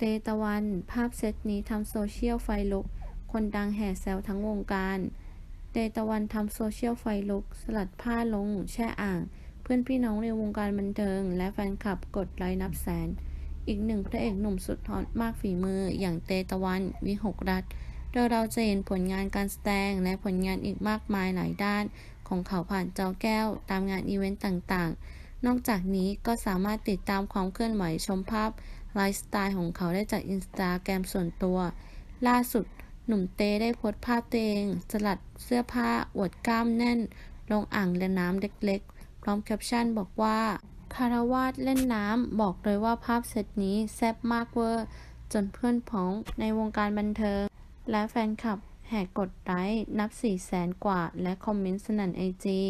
เตตะวัน ภาพเซตนี้ทำโซเชียลไฟลุก คนดังแห่แซวทั้งวงการ เตตะวันทำโซเชียลไฟลุก สลัดผ้าลง แช่อ่าง เพื่อนพี่น้องในวงการบันเทิง และแฟนคลับกดไลค์นับแสน อีกหนึ่งพระเอกหนุ่มสุดฮอตมากฝีมือ อย่างเตตะวัน วิหกรัตน์โดยเราจะเห็นผลงานการแสดงและผลงานอีกมากมายหลายด้าน ของเขาผ่านจอแก้ว ตามงานอีเวนต์ต่างๆ นอกจากนี้ก็สามารถติดตามความเคลื่อนไหวชมภาพ ไลฟ์สไตล์ของเขาได้จากอินสตาแกรมส่วนตัว ล่าสุดหนุ่มเต้ได้โพสต์ภาพตัวเอง สลัดเสื้อผ้า อวดกล้ามแน่น ลงอ่างและน้ำเล็กๆ พร้อมแคปชั่นบอกว่าคารวาสเล่นน้ำ บอกเลยว่าภาพเซตนี้แซ่บมากเวอร์ จนเพื่อนพ้องในวงการบันเทิง และแฟนคลับแห่กดไลค์นับ4 0 0แสนกว่า และคอมเมนต์สนั่นไอจี